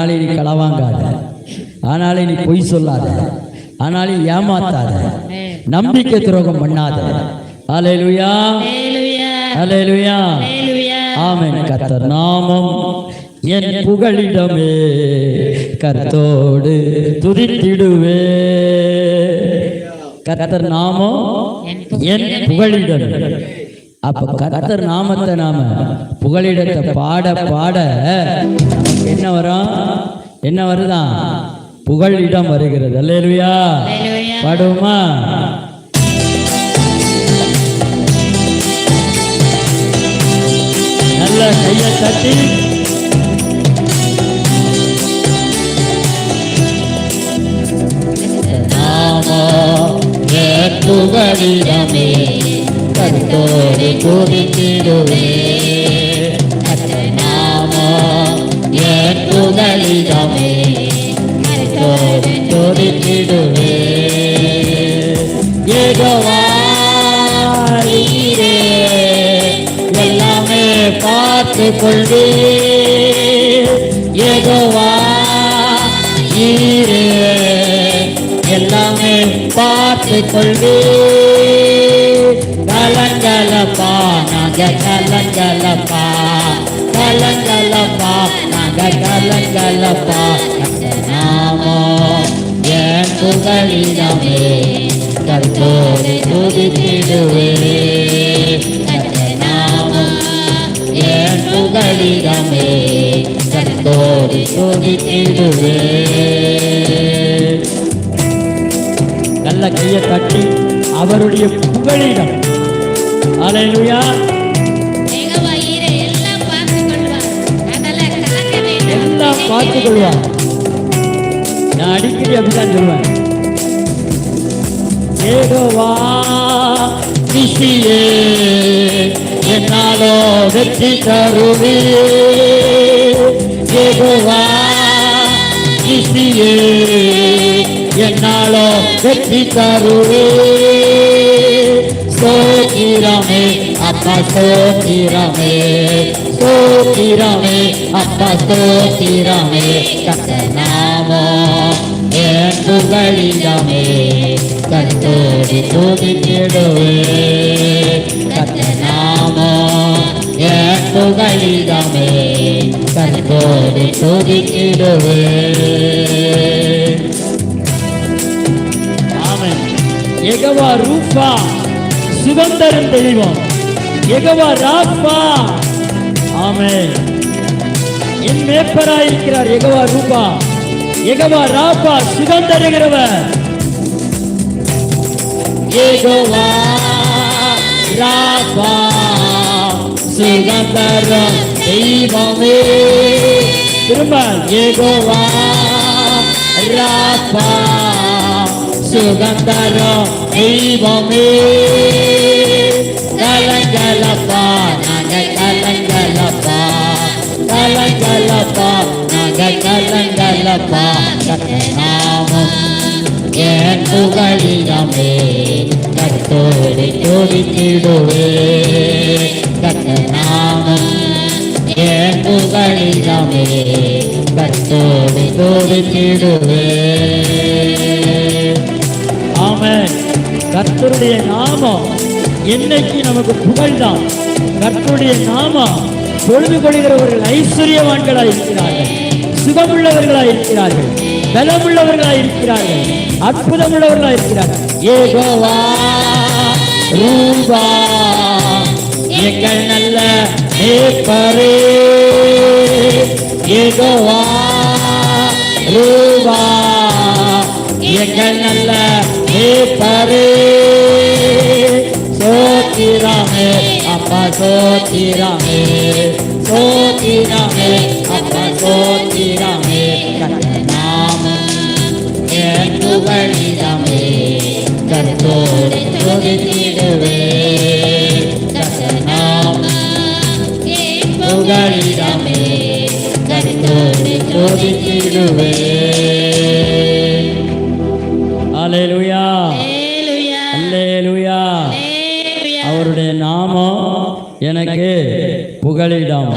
ஆனாலே நீ களவாங்காத. ஆனாலே நீ பொய் சொல்லாத. ஆனாலே ஏமாத்தாத. நம்பிக்கை துரோகம் பண்ணாத. அலையலுயா அலையலுயா ஆமன். ஆமென் நாமம் என் புகழிடமே. கர்த்தோடு துதித்திடுவே. கர்த்தர் நாமம் என் புகழிடமே. அப்ப கர்த்தர் நாமத்தை நாம புகழிடத்தை பாட பாட. என்ன வரும்? என்ன வருதான் புகழிடம் வருகிறது. அல்லேலுயா. ஹalleluya பாடுவோமா? நல்ல கையை தட்டி. புகழிடமே கர்த்தோடு துதித்திடுவே. நாமோ என் புகழிடமே துதித்திடுவே. ஏகோவா எல்லாமே பார்த்து கொள்வே ஏகோவா நீரே எல்லாமே பார்த்து கொள்வே நாங்க கலங்கலப்பா கலங்கலப்பா நாங்க கலங்கலப்பா நாமோ என் புகழிடமே கர்த்தோடு துதித்திடுவே நாமம் என் புகழிடமே கர்த்தோடு துதித்திடுவே நல்ல கையை தட்டி அவருடைய புகழிடம். அலையிலுயா பார்த்து கொள்வார் நான் அடிக்கடி அப்படிதான் சொல்லுவேன். ஏகோவா நிசியே என்னாலோ வெற்றி தருவே ஏகோவா நிசியே என்னாலோ வெற்றி தருவே சோகிரமே அப்பா சோத்திரமே சோத்திரமே அப்பா சோத்திரமே கத்த நாமோ என் புகழிடமே கத்தோடி துதித்திடுவே. கத்த நாமோ என் புகழிடமே கத்தோடி துதித்திடுவே. ஆமென். எகவா ரூபா சுகந்தரம் தெளிவோம் எகவா ராப்பா ஆமே என் மேப்பராய் இருக்கிறார் எகவா ரூபா. எகவா ராப்பா சுகந்தருகிறவர் எகவா ராப்பா சுகந்தரம் தெய்வமே. திரும்ப ஏகோவா ராப்பா சுகந்தரம் தெய்வமே. கலங்கலப்பா நாங்க கலங்கலப்பா. கலங்கலப்பா நாங்க கலங்கலப்பா. கத்த என் புகழிடமே கத்தோடு துதித்திடுவே கத்த நாமம் என் புகழிடமே கத்தோடு துதித்திடுவே ஆமென். கர்த்தருடைய நாமம். என்னைக்கு நமக்கு புகழ்தான்? கற்றுடைய நாமா பொழுது கொள்கிறவர்கள் ஐஸ்வர்யவான்களாய் இருக்கிறார்கள். சுகமுள்ளவர்களாய் இருக்கிறார்கள். பலமுள்ளவர்களாய் இருக்கிறார்கள். அற்புதமுள்ளவர்களாய் இருக்கிறார்கள். ஏகோவா ரூபா எங்கள் நல்ல மேய்ப்பரே. ஏகோவா ரூபா எங்கள் நல்ல மேய்ப்பரே. சோத்திரமே சோத்திரமே அப்பா சோத்திரமே கத்த நாமம் என் புகழிடமே கர்த்தோடு துதித்திடுவே கத்த நாமம் என் புகழிடமே கர்த்தோடு துதித்திடுவே அல்லேலூயா எனக்கு புகழிடம்